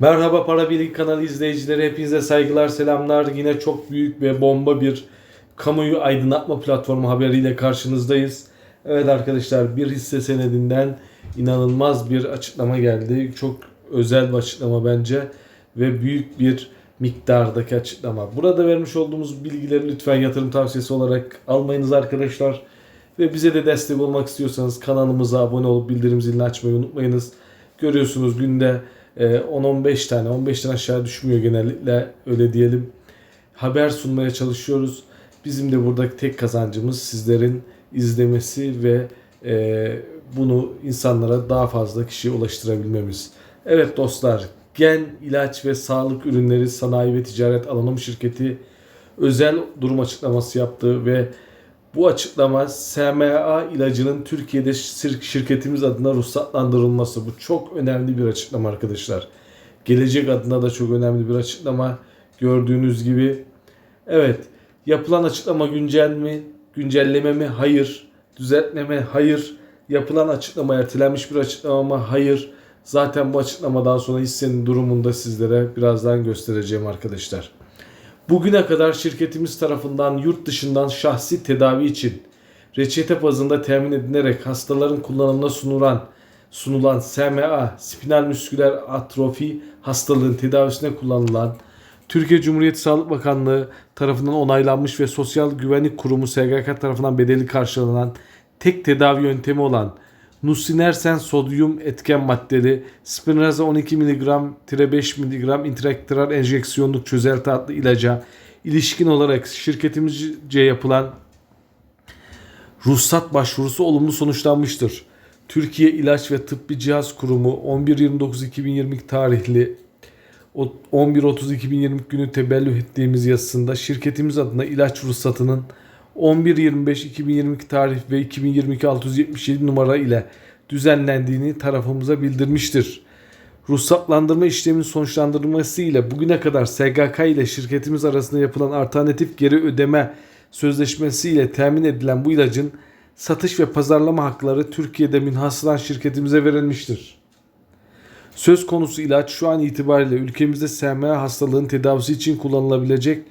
Merhaba Para Birlik kanalı izleyicileri hepinize saygılar selamlar. Yine çok büyük ve bomba bir kamuyu aydınlatma platformu haberiyle karşınızdayız. Evet arkadaşlar bir hisse senedinden inanılmaz bir açıklama geldi. Çok özel bir açıklama bence ve büyük bir miktardaki açıklama. Burada vermiş olduğumuz bilgileri lütfen yatırım tavsiyesi olarak almayınız arkadaşlar. Ve bize de destek olmak istiyorsanız kanalımıza abone olup bildirim zilini açmayı unutmayınız. Görüyorsunuz günde 10-15 tane, 15'ten aşağı düşmüyor genellikle öyle diyelim. Haber sunmaya çalışıyoruz. Bizim de buradaki tek kazancımız sizlerin izlemesi ve e, bunu insanlara daha fazla kişiye ulaştırabilmemiz. Evet dostlar, Gen İlaç ve Sağlık Ürünleri Sanayi ve Ticaret Anonim Şirketi özel durum açıklaması yaptı ve bu açıklama SMA ilacının Türkiye'de şir- şirketimiz adına ruhsatlandırılması. Bu çok önemli bir açıklama arkadaşlar. Gelecek adına da çok önemli bir açıklama. Gördüğünüz gibi. Evet. Yapılan açıklama güncel mi? Güncelleme mi? Hayır. Düzeltme mi? Hayır. Yapılan açıklama ertelenmiş bir açıklama mı? Hayır. Zaten bu açıklamadan sonra hissenin durumunu da sizlere birazdan göstereceğim arkadaşlar. Bugüne kadar şirketimiz tarafından yurt dışından şahsi tedavi için reçete bazında temin edilerek hastaların kullanımına sunulan sunulan SMA, spinal musküler atrofi hastalığın tedavisine kullanılan Türkiye Cumhuriyeti Sağlık Bakanlığı tarafından onaylanmış ve Sosyal Güvenlik Kurumu SGK tarafından bedeli karşılanan tek tedavi yöntemi olan Nusinersen sodyum etken maddeli Spinraza 12 mg 5 mg intraktoral enjeksiyonluk çözelti adlı ilaca ilişkin olarak şirketimizce yapılan ruhsat başvurusu olumlu sonuçlanmıştır. Türkiye İlaç ve Tıbbi Cihaz Kurumu 11.29.2020 tarihli 11.30.2020 günü tebellüh ettiğimiz yazısında şirketimiz adına ilaç ruhsatının 11.25.2022 tarih ve 2022 677 numara ile düzenlendiğini tarafımıza bildirmiştir. Ruhsatlandırma işleminin sonuçlandırılması ile bugüne kadar SGK ile şirketimiz arasında yapılan alternatif geri ödeme sözleşmesi ile temin edilen bu ilacın satış ve pazarlama hakları Türkiye'de münhasıran şirketimize verilmiştir. Söz konusu ilaç şu an itibariyle ülkemizde SMA hastalığın tedavisi için kullanılabilecek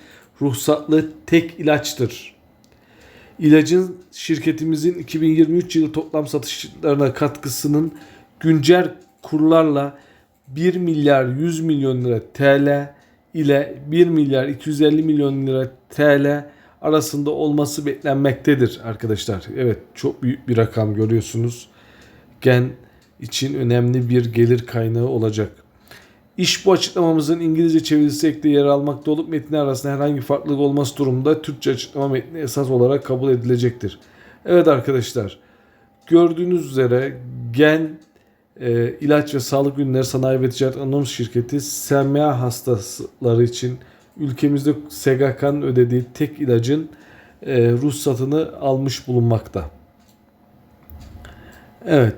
ruhsatlı tek ilaçtır. İlacın şirketimizin 2023 yılı toplam satışlarına katkısının güncel kurlarla 1 milyar 100 milyon lira TL ile 1 milyar 250 milyon lira TL arasında olması beklenmektedir arkadaşlar. Evet çok büyük bir rakam görüyorsunuz. Gen için önemli bir gelir kaynağı olacak. İş bu açıklamamızın İngilizce çevirisi ekli yer almakta olup metni arasında herhangi farklılık olması durumunda Türkçe açıklama metni esas olarak kabul edilecektir. Evet arkadaşlar gördüğünüz üzere Gen e, İlaç ve Sağlık Ürünleri Sanayi ve Ticaret Anonim Şirketi SMA hastaları için ülkemizde SGK'nın ödediği tek ilacın e, ruhsatını almış bulunmakta. Evet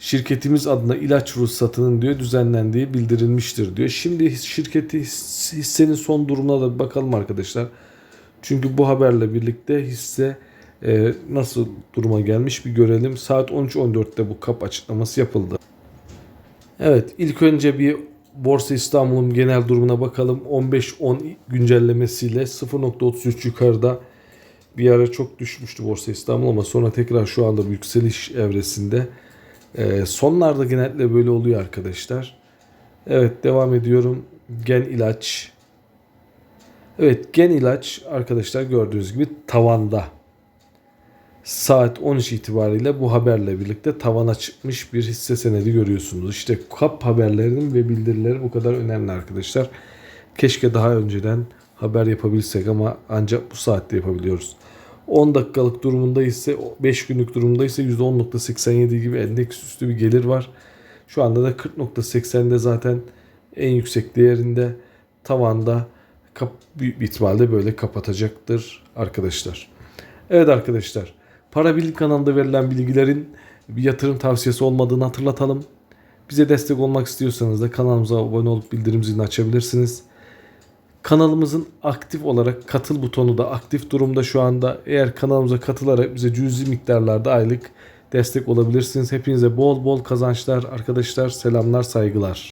şirketimiz adına ilaç ruhsatının diyor düzenlendiği bildirilmiştir diyor. Şimdi şirketi hissenin son durumuna da bir bakalım arkadaşlar. Çünkü bu haberle birlikte hisse e, nasıl duruma gelmiş bir görelim. Saat 13.14'te bu kap açıklaması yapıldı. Evet ilk önce bir Borsa İstanbul'un genel durumuna bakalım. 15-10 güncellemesiyle 0.33 yukarıda bir ara çok düşmüştü Borsa İstanbul ama sonra tekrar şu anda bir yükseliş evresinde. Ee, sonlarda genellikle böyle oluyor arkadaşlar. Evet devam ediyorum. Gen ilaç. Evet gen ilaç arkadaşlar gördüğünüz gibi tavanda. Saat 13 itibariyle bu haberle birlikte tavana çıkmış bir hisse senedi görüyorsunuz. İşte kap haberlerinin ve bildirileri bu kadar önemli arkadaşlar. Keşke daha önceden haber yapabilsek ama ancak bu saatte yapabiliyoruz. 10 dakikalık durumunda ise 5 günlük durumda ise %10.87 gibi endeks üstü bir gelir var. Şu anda da 40.80'de zaten en yüksek değerinde tavanda kap, büyük bir ihtimalle böyle kapatacaktır arkadaşlar. Evet arkadaşlar Para Birlik kanalında verilen bilgilerin bir yatırım tavsiyesi olmadığını hatırlatalım. Bize destek olmak istiyorsanız da kanalımıza abone olup bildirim zilini açabilirsiniz. Kanalımızın aktif olarak katıl butonu da aktif durumda şu anda. Eğer kanalımıza katılarak bize cüzi miktarlarda aylık destek olabilirsiniz. Hepinize bol bol kazançlar arkadaşlar. Selamlar, saygılar.